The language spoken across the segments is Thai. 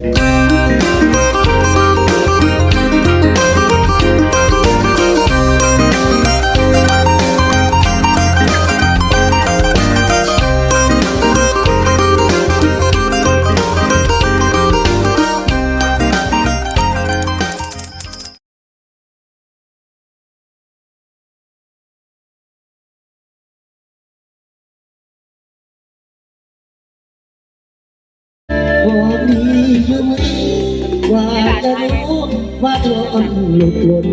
Música ว่าจะรู้ว่าเธออ่อนหลุดหล่น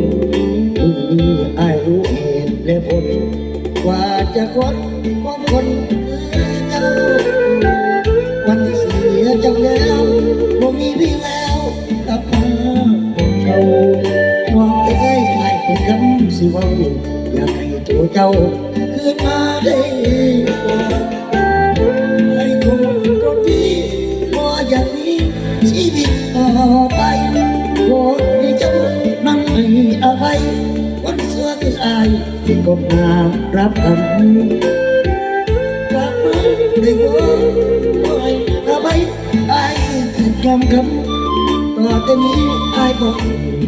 มีอายรู้เหตุและผลว่าจะคนคดคนคือเจ้าวันเสียจ้าแล้วบ่มีพี่แล้วกับพาของเจ้าน้องเอ้ยไอ้คนคำสิว่าอยากให้ตัวเจ้าคืนมาได้ กงามรับอันรับมันได้โง่หน่ยทำไมไอ้ติดยำคำต่อแต่นี้ไอ้บอก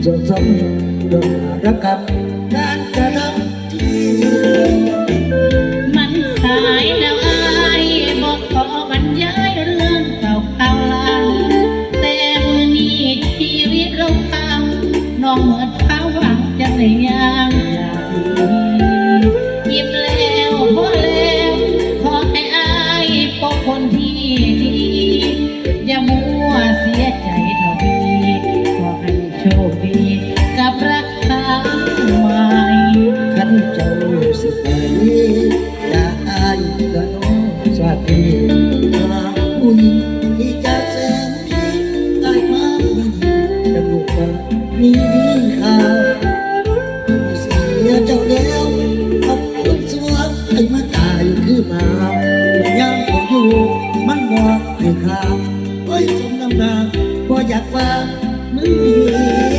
จะซ้ำต้องรับกับการกระทำที่ คือข้าไว้สมน้ำตาบ่อยากว่ามึง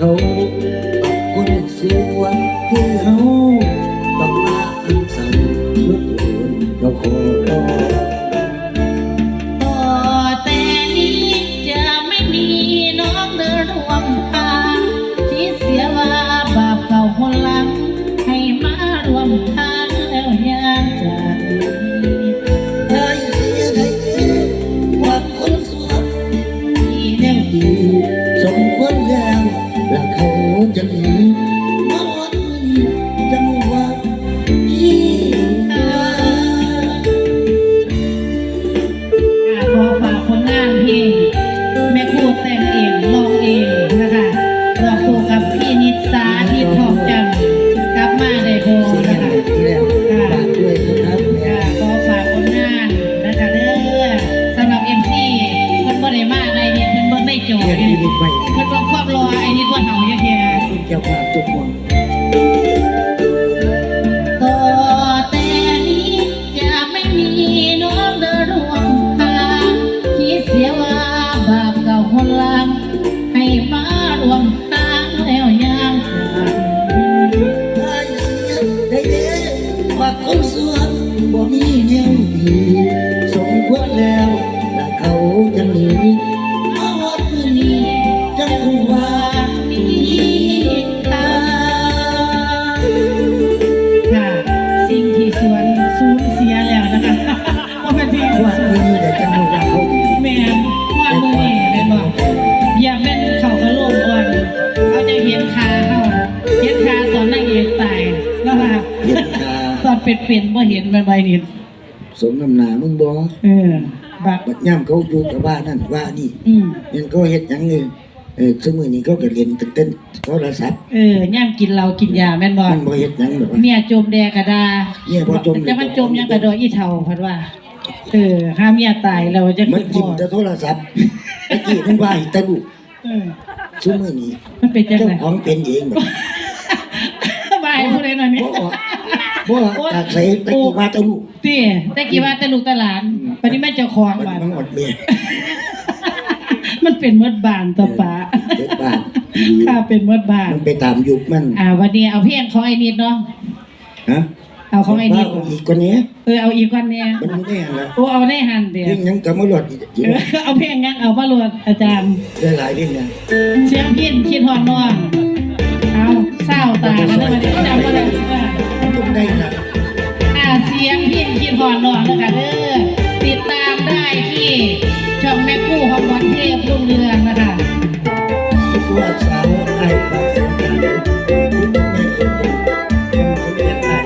cold. เป็นบ่เห็นมันใบนี่สมน้ำหนามึงบ่เออบับัดย่ำเขาอยู่กับว่านั่นว่านี่ยังเขาเห็ดหยังเออเออสมือนี้เขาก็เรียนตึ้งแต่โทรศัพท์เออย่ำกินเรากินยาแม่นบ่มันบ่เฮ็ดหยังหรอกเมียจมแดกระดาเมียบ่จมจะมันจมยังกระโดดยอีเท่าพัดว่าเออห้าเมียตายเราจะมันกินแต่โทรศัพท์ตะกี้มันว่าอีตะลูกสมือนี้เป็นจังของเป็นเองแบ่บายผู้ใดหน่อยนี้ บ่ว่าบ่ว่าจากใส่ตะกี้ว่าแตะลูกตี้แต่กี้ว่าแต่ลูกแต่หลานปานนี้แม่เจ้าของมันบ้านมันอดเมียมันเป็นมดบานต่อปะเด็ดบ้านข้าเป็นมดบานมันไปตามยุคมันอ่าวันนี้เอาเพลงของไอ้นิดเนาะฮะเอาของไอ้นิดว่าอีกคนนี้เออเอาอีกวันเนี่ยมันไม่ได้หั่นละโอ้เอาได้หันเดียวเรื่องหยังก็มาหลดอีกจริงเออเอาเพลงงั้นเอามาลวดอาจารย์ได้หลายเรื่องนะเสียงพินคิดฮอนน้องเอาเศร้าตาแล้วมาเดี๋ยวจำมาได้ว่ เสียงพินคิดฮอนน้องนะคะเด้อติดตามได้ที่ช่องแม่คู่ของวันเทพรุ่งเรืองนะคะตัวสาวไอ้ปากเสียงกันไม่เอ็นมันเรียกไอ้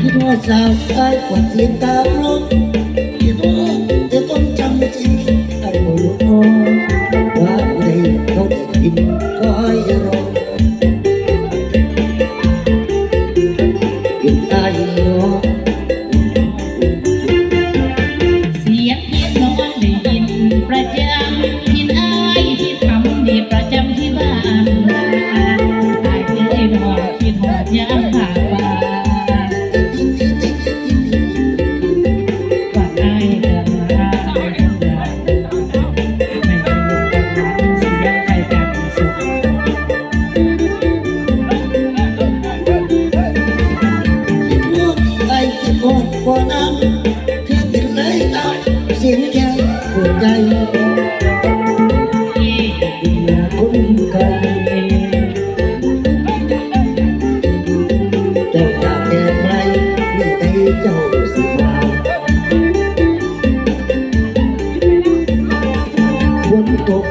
คิดว่าสาวไอ้กว่าสีตามล ก็ใฝนตก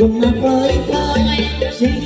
ลงมาปล่อยปล่อยเสียง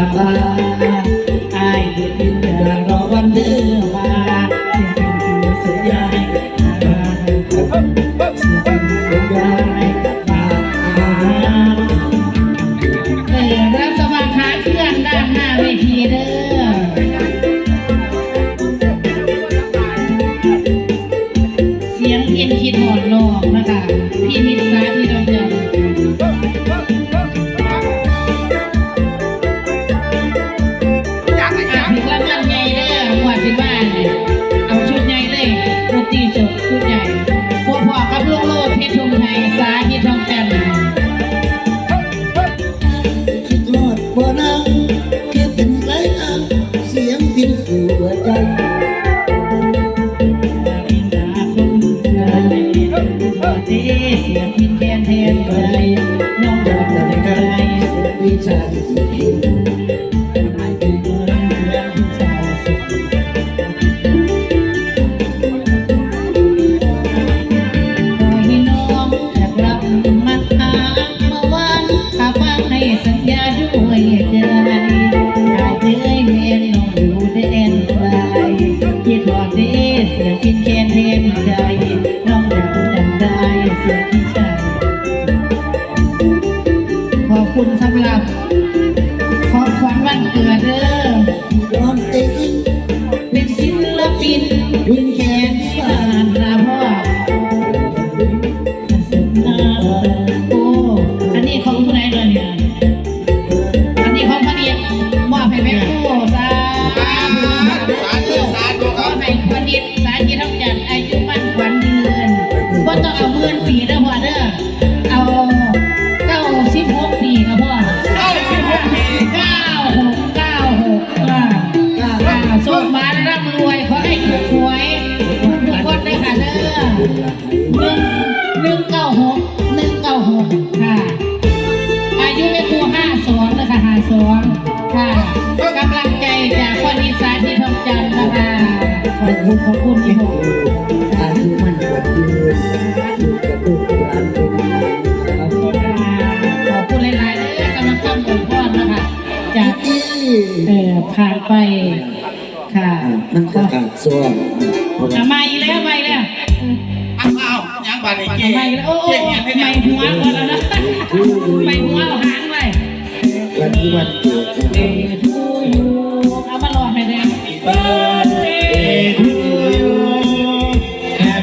อ บคุณขอบคุณที่หก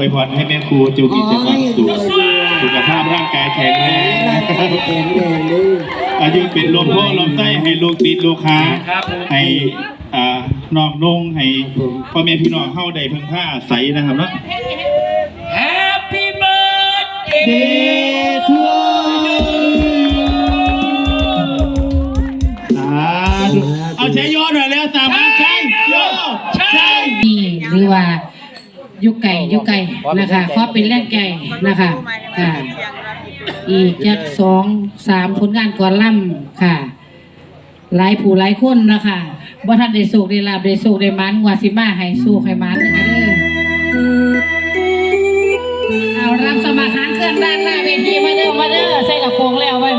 วยพรให้แม่ครูจูกิจความสุขสุขภาพร่างกายแข็งแรงแข็งแรงเลยอายุเป็นลมโพลมไส้ให้ลูกติดลูกค้าให้อ่าน้องนงให้พ่อแม่พี่น้องเข้าได้เพิ่งผ้าใสนะครับเนาะ Happy birthday เดทัวเอาใช้ย่อหน่อยแล้วสามารถใช้ย่อใช่นี่หรือว่า ยุคไก่ยุคไก่นะคะขอเป็นแรกไก่นะคะค่ะอีกจากสองสามผลงานก่อนล่ำค่ะ หลายผู้หลายคนนะคะบ่ทันได้สุกได้ลาบได้สุกได้มันกว่าสิมาให้สุกให้มันหนึ่งเด้อเอารับสมัครหางเครื่องด้านหน้าเวทีมาเด้อมาเด้อใส่กระโปรงแล้วเว้ย